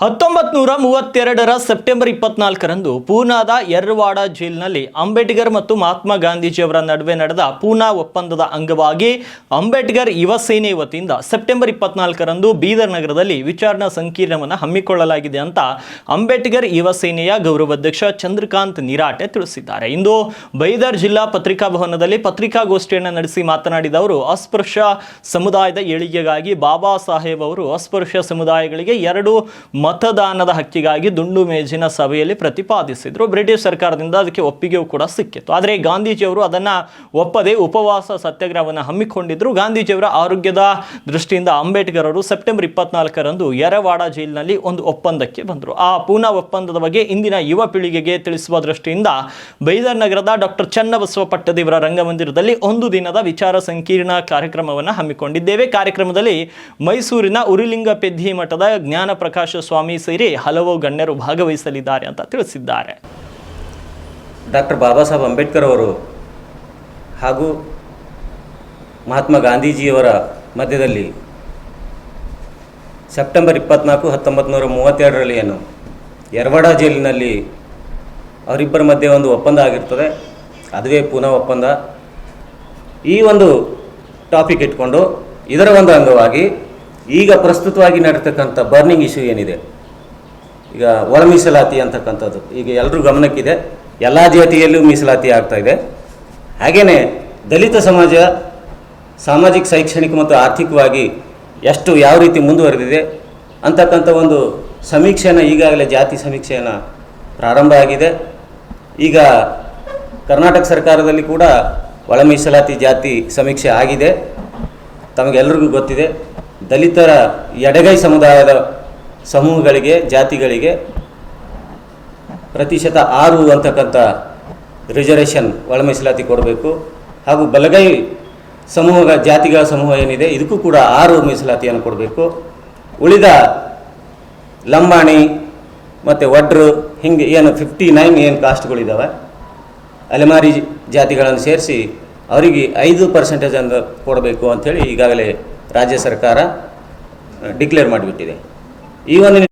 ಹತ್ತೊಂಬತ್ ನೂರ ಮೂವತ್ತೆರಡರ ಸೆಪ್ಟೆಂಬರ್ ಇಪ್ಪತ್ನಾಲ್ಕರಂದು ಪೂನಾದ ಯರ್ವಾಡ ಜೈಲಿನಲ್ಲಿ ಅಂಬೇಡ್ಕರ್ ಮತ್ತು ಮಹಾತ್ಮ ಗಾಂಧೀಜಿಯವರ ನಡುವೆ ನಡೆದ ಪೂನಾ ಒಪ್ಪಂದದ ಅಂಗವಾಗಿ ಅಂಬೇಡ್ಕರ್ ಯುವ ಸೇನೆ ವತಿಯಿಂದ ಸೆಪ್ಟೆಂಬರ್ ಇಪ್ಪತ್ನಾಲ್ಕರಂದು ಬೀದರ್ ನಗರದಲ್ಲಿ ವಿಚಾರಣಾ ಸಂಕೀರ್ಣವನ್ನು ಹಮ್ಮಿಕೊಳ್ಳಲಾಗಿದೆ ಅಂತ ಅಂಬೇಡ್ಕರ್ ಯುವ ಸೇನೆಯ ಗೌರವಾಧ್ಯಕ್ಷ ಚಂದ್ರಕಾಂತ್ ನಿರಾಟೆ ತಿಳಿಸಿದ್ದಾರೆ. ಇಂದು ಬೈದರ್ ಜಿಲ್ಲಾ ಪತ್ರಿಕಾ ಭವನದಲ್ಲಿ ಪತ್ರಿಕಾಗೋಷ್ಠಿಯನ್ನು ನಡೆಸಿ ಮಾತನಾಡಿದ ಅವರು, ಅಸ್ಪೃಶ್ಯ ಸಮುದಾಯದ ಏಳಿಗೆಗಾಗಿ ಬಾಬಾ ಸಾಹೇಬ್ ಅವರು ಅಸ್ಪೃಶ್ಯ ಸಮುದಾಯಗಳಿಗೆ ಎರಡು ಮತದಾನದ ಹಕ್ಕಿಗಾಗಿ ದುಂಡು ಮೇಜಿನ ಸಭೆಯಲ್ಲಿ ಪ್ರತಿಪಾದಿಸಿದ್ರು. ಬ್ರಿಟಿಷ್ ಸರ್ಕಾರದಿಂದ ಅದಕ್ಕೆ ಒಪ್ಪಿಗೆಯೂ ಕೂಡ ಸಿಕ್ಕಿತ್ತು. ಆದರೆ ಗಾಂಧೀಜಿಯವರು ಅದನ್ನು ಒಪ್ಪದೆ ಉಪವಾಸ ಸತ್ಯಾಗ್ರಹವನ್ನು ಹಮ್ಮಿಕೊಂಡಿದ್ರು. ಗಾಂಧೀಜಿಯವರ ಆರೋಗ್ಯದ ದೃಷ್ಟಿಯಿಂದ ಅಂಬೇಡ್ಕರ್ ಅವರು ಸೆಪ್ಟೆಂಬರ್ ಇಪ್ಪತ್ನಾಲ್ಕರಂದು ಯರವಾಡ ಜೈಲಿನಲ್ಲಿ ಒಂದು ಒಪ್ಪಂದಕ್ಕೆ ಬಂದರು. ಆ ಪೂನಾ ಒಪ್ಪಂದದ ಬಗ್ಗೆ ಇಂದಿನ ಯುವ ಪೀಳಿಗೆಗೆ ತಿಳಿಸುವ ದೃಷ್ಟಿಯಿಂದ ಬೈದರ್ ನಗರದ ಡಾಕ್ಟರ್ ಚನ್ನಬಸವ ಪಟ್ಟದೇವರ ರಂಗಮಂದಿರದಲ್ಲಿ ಒಂದು ದಿನದ ವಿಚಾರ ಸಂಕೀರ್ಣ ಕಾರ್ಯಕ್ರಮವನ್ನು ಹಮ್ಮಿಕೊಂಡಿದ್ದೇವೆ. ಕಾರ್ಯಕ್ರಮದಲ್ಲಿ ಮೈಸೂರಿನ ಉರಿಲಿಂಗ ಪೆದ್ದಿ ಮಠದ ಜ್ಞಾನ ಪ್ರಕಾಶ ಸ್ವಾಮಿ ಸೇರಿ ಹಲವು ಗಣ್ಯರು ಭಾಗವಹಿಸಲಿದ್ದಾರೆ ಅಂತ ತಿಳಿಸಿದ್ದಾರೆ. ಡಾಕ್ಟರ್ ಬಾಬಾ ಸಾಹೇಬ್ ಅಂಬೇಡ್ಕರ್ ಅವರು ಹಾಗೂ ಮಹಾತ್ಮ ಗಾಂಧೀಜಿಯವರ ಮಧ್ಯದಲ್ಲಿ ಸೆಪ್ಟೆಂಬರ್ ಇಪ್ಪತ್ನಾಲ್ಕು ಹತ್ತೊಂಬತ್ತು ನೂರ ಮೂವತ್ತೆರಡರಲ್ಲಿ ಏನು ಯರವಾಡ ಜೈಲಿನಲ್ಲಿ ಅವರಿಬ್ಬರ ಮಧ್ಯೆ ಒಂದು ಒಪ್ಪಂದ ಆಗಿರ್ತದೆ. ಅದುವೇ ಪುನಃ ಒಪ್ಪಂದ. ಈ ಒಂದು ಟಾಪಿಕ್ ಇಟ್ಕೊಂಡು ಇದರ ಒಂದು ಅಂಗವಾಗಿ ಈಗ ಪ್ರಸ್ತುತವಾಗಿ ನಡೀತಕ್ಕಂಥ ಬರ್ನಿಂಗ್ ಇಶ್ಯೂ ಏನಿದೆ? ಈಗ ಒಳ ಮೀಸಲಾತಿ ಅಂತಕ್ಕಂಥದ್ದು. ಈಗ ಎಲ್ಲರೂ ಗಮನಕ್ಕಿದೆ. ಎಲ್ಲ ಜಾತಿಯಲ್ಲೂ ಮೀಸಲಾತಿ ಆಗ್ತಾ ಇದೆ. ಹಾಗೆಯೇ ದಲಿತ ಸಮಾಜ ಸಾಮಾಜಿಕ, ಶೈಕ್ಷಣಿಕ ಮತ್ತು ಆರ್ಥಿಕವಾಗಿ ಎಷ್ಟು ಯಾವ ರೀತಿ ಮುಂದುವರೆದಿದೆ ಅಂತಕ್ಕಂಥ ಒಂದು ಸಮೀಕ್ಷೆಯನ್ನು ಈಗಾಗಲೇ ಜಾತಿ ಸಮೀಕ್ಷೆಯನ್ನು ಪ್ರಾರಂಭ ಆಗಿದೆ. ಈಗ ಕರ್ನಾಟಕ ಸರ್ಕಾರದಲ್ಲಿ ಕೂಡ ಒಳ ಮೀಸಲಾತಿ ಜಾತಿ ಸಮೀಕ್ಷೆ ಆಗಿದೆ. ತಮಗೆಲ್ಲರಿಗೂ ಗೊತ್ತಿದೆ. ದಲಿತರ ಎಡಗೈ ಸಮುದಾಯದ ಸಮೂಹಗಳಿಗೆ, ಜಾತಿಗಳಿಗೆ ಪ್ರತಿಶತ ಆರು ಅಂತಕ್ಕಂಥ ರಿಸರ್ವೇಷನ್ ಒಳಮೀಸಲಾತಿ ಕೊಡಬೇಕು. ಹಾಗೂ ಬಲಗೈ ಸಮೂಹ ಜಾತಿಗಳ ಸಮೂಹ ಏನಿದೆ, ಇದಕ್ಕೂ ಕೂಡ ಆರು ಮೀಸಲಾತಿಯನ್ನು ಕೊಡಬೇಕು. ಉಳಿದ ಲಂಬಾಣಿ ಮತ್ತು ಒಡ್ರು ಹಿಂಗೆ ಏನು ಫಿಫ್ಟಿ ನೈನ್ ಏನು ಕಾಸ್ಟ್ಗಳಿದ್ದಾವೆ ಅಲೆಮಾರಿ ಜಾತಿಗಳನ್ನು ಸೇರಿಸಿ ಅವರಿಗೆ ಐದು ಪರ್ಸೆಂಟೇಜನ್ನು ಕೊಡಬೇಕು ಅಂಥೇಳಿ ಈಗಾಗಲೇ ರಾಜ್ಯ ಸರ್ಕಾರ ಡಿಕ್ಲೇರ್ ಮಾಡಿಬಿಟ್ಟಿದೆ. ಈ ಒಂದು